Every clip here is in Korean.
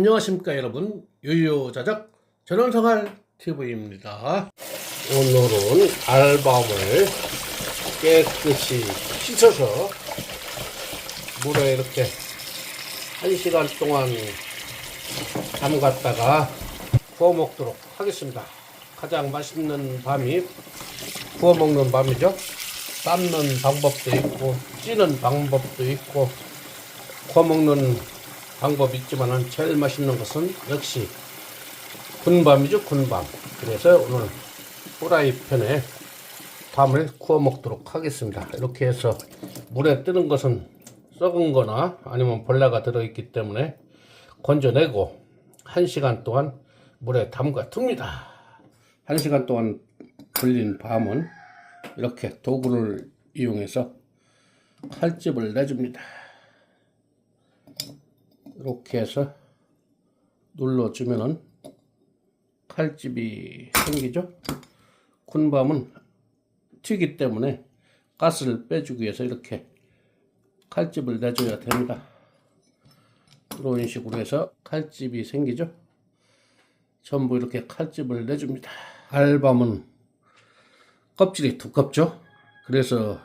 안녕하십니까 여러분. 유유자작 전원생활 TV입니다. 오늘은 알밤을 깨끗이 씻어서 물에 이렇게 1시간 동안 담갔다가 구워 먹도록 하겠습니다. 가장 맛있는 밤이 구워 먹는 밤이죠. 삶는 방법도 있고 찌는 방법도 있고 구워 먹는 방법이 있지만은 제일 맛있는 것은 역시 군밤이죠 군밤. 그래서 오늘 후라이팬에 밤을 구워 먹도록 하겠습니다. 이렇게 해서 물에 뜨는 것은 썩은 거나 아니면 벌레가 들어있기 때문에 건져내고 1시간 동안 물에 담가 둡니다. 1시간 동안 불린 밤은 이렇게 도구를 이용해서 칼집을 내줍니다 이렇게 해서 눌러주면은 칼집이 생기죠. 군밤은 튀기 때문에 가스를 빼주기 위해서 이렇게 칼집을 내줘야 됩니다. 이런 식으로 해서 칼집이 생기죠. 전부 이렇게 칼집을 내줍니다. 알밤은 껍질이 두껍죠. 그래서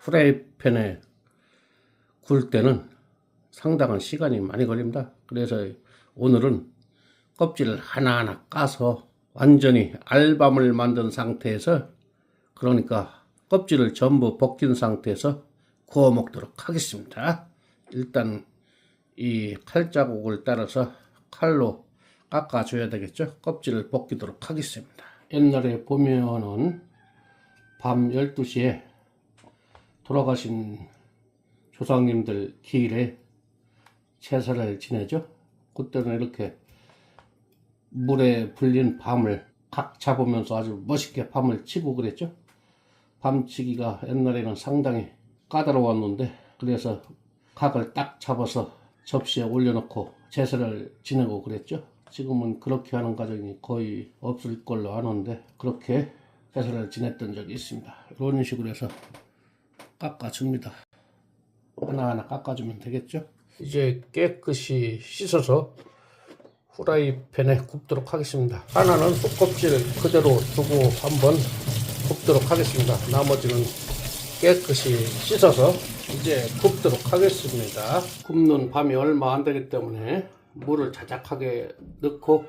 프라이팬에 구울 때는 상당한 시간이 많이 걸립니다. 그래서 오늘은 껍질을 하나하나 까서 완전히 알밤을 만든 상태에서 그러니까 껍질을 전부 벗긴 상태에서 구워 먹도록 하겠습니다. 일단 이 칼자국을 따라서 칼로 깎아줘야 되겠죠. 껍질을 벗기도록 하겠습니다. 옛날에 보면은 밤 12시에 돌아가신 조상님들 기일에 제사를 지내죠. 그때는 이렇게 물에 불린 밤을 각 잡으면서 아주 멋있게 밤을 치고 그랬죠. 밤치기가 옛날에는 상당히 까다로웠는데 그래서 각을 딱 잡아서 접시에 올려놓고 제사를 지내고 그랬죠. 지금은 그렇게 하는 가정이 거의 없을 걸로 아는데 그렇게 제사를 지냈던 적이 있습니다. 이런 식으로 해서 깎아줍니다. 하나하나 깎아주면 되겠죠. 이제 깨끗이 씻어서 후라이팬에 굽도록 하겠습니다. 하나는 쑥껍질을 그대로 두고 한번 굽도록 하겠습니다. 나머지는 깨끗이 씻어서 이제 굽도록 하겠습니다. 굽는 밤이 얼마 안 되기 때문에 물을 자작하게 넣고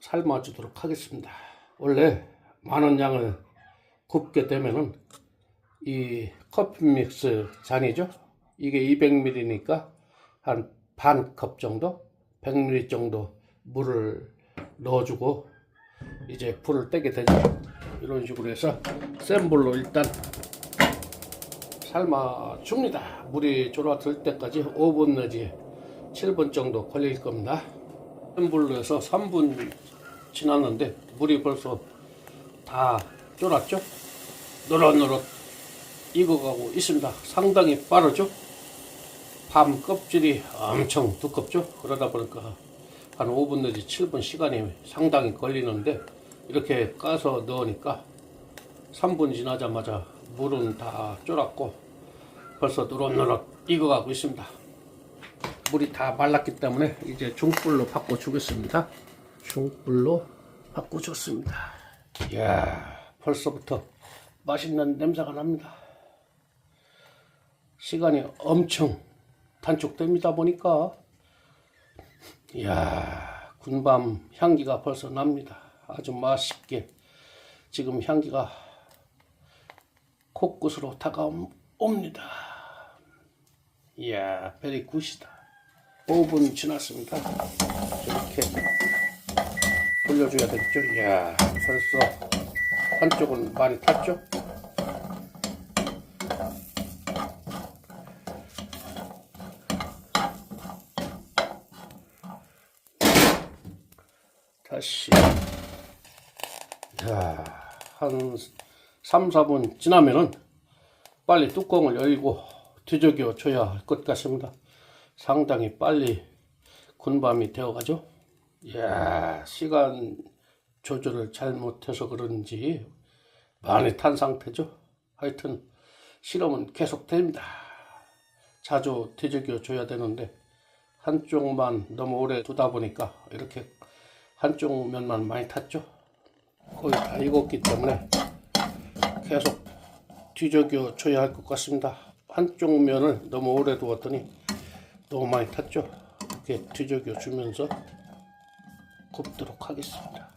삶아주도록 하겠습니다. 원래 많은 양을 굽게 되면은 이 커피 믹스 잔이죠. 이게 200ml니까 한 반 컵 정도, 100ml 정도 물을 넣어주고 이제 불을 떼게 되죠. 이런 식으로 해서 센 불로 일단 삶아 줍니다. 물이 졸아들 때까지 5분 내지 7분 정도 걸릴 겁니다. 센 불로 해서 3분 지났는데 물이 벌써 다 졸았죠? 노릇노릇 익어가고 있습니다. 상당히 빠르죠? 밤 껍질이 엄청 두껍죠? 그러다 보니까 한 5분 내지 7분 시간이 상당히 걸리는데 이렇게 까서 넣으니까 3분 지나자마자 물은 다 쫄았고 벌써 노릇노릇 익어가고 있습니다. 물이 다 말랐기 때문에 이제 중불로 바꿔주겠습니다. 중불로 바꿔줬습니다. 이야 벌써부터 맛있는 냄새가 납니다. 시간이 엄청 단축됩니다 보니까 이야 군밤 향기가 벌써 납니다. 아주 맛있게 지금 향기가 코끝으로 다가옵니다. 이야 베리 굿이다. 5분 지났습니다. 이렇게 돌려줘야 되겠죠. 이야 벌써 한쪽은 많이 탔죠. 다시 자, 한 3, 4분 지나면은 빨리 뚜껑을 열고 뒤적여 줘야 할 것 같습니다. 상당히 빨리 군밤이 되어가죠. 이야, 시간 조절을 잘못해서 그런지 많이 탄 상태죠. 하여튼 실험은 계속됩니다. 자주 뒤적여 줘야 되는데 한쪽만 너무 오래 두다 보니까 이렇게 한쪽 면만 많이 탔죠. 거의 다 익었기 때문에 계속 뒤적여 줘야 할 것 같습니다. 한쪽 면을 너무 오래 두었더니 너무 많이 탔죠. 이렇게 뒤적여 주면서 굽도록 하겠습니다.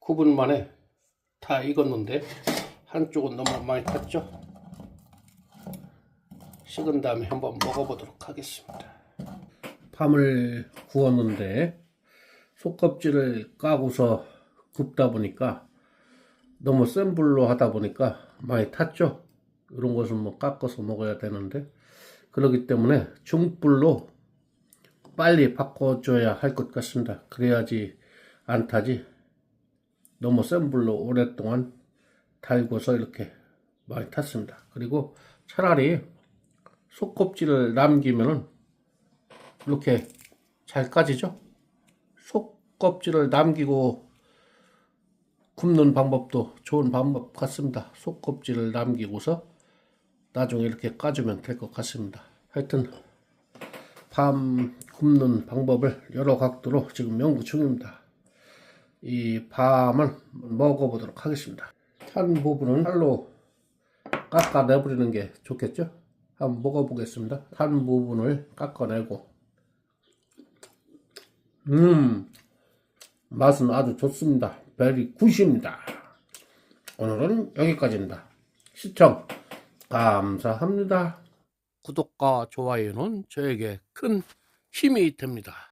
9분 만에 다 익었는데 한쪽은 너무 많이 탔죠. 식은 다음에 한번 먹어보도록 하겠습니다. 밤을 구웠는데 속껍질을 까고서 굽다 보니까 너무 센 불로 하다 보니까 많이 탔죠. 이런 것은 뭐 깎아서 먹어야 되는데 그렇기 때문에 중불로 빨리 바꿔줘야 할 것 같습니다. 그래야지 안 타지. 너무 센 불로 오랫동안 달고서 이렇게 많이 탔습니다. 그리고 차라리 속껍질을 남기면은 이렇게 잘 까지죠? 속껍질을 남기고 굽는 방법도 좋은 방법 같습니다. 속껍질을 남기고서 나중에 이렇게 까주면 될 것 같습니다. 하여튼 밤 굽는 방법을 여러 각도로 지금 연구 중입니다. 이 밤을 먹어보도록 하겠습니다. 탄 부분은 칼로 깎아 내버리는 게 좋겠죠? 한번 먹어보겠습니다. 탄 부분을 깎아내고 음 맛은 아주 좋습니다. 베리 굿입니다. 오늘은 여기까지입니다. 시청 감사합니다. 구독과 좋아요는 저에게 큰 힘이 됩니다.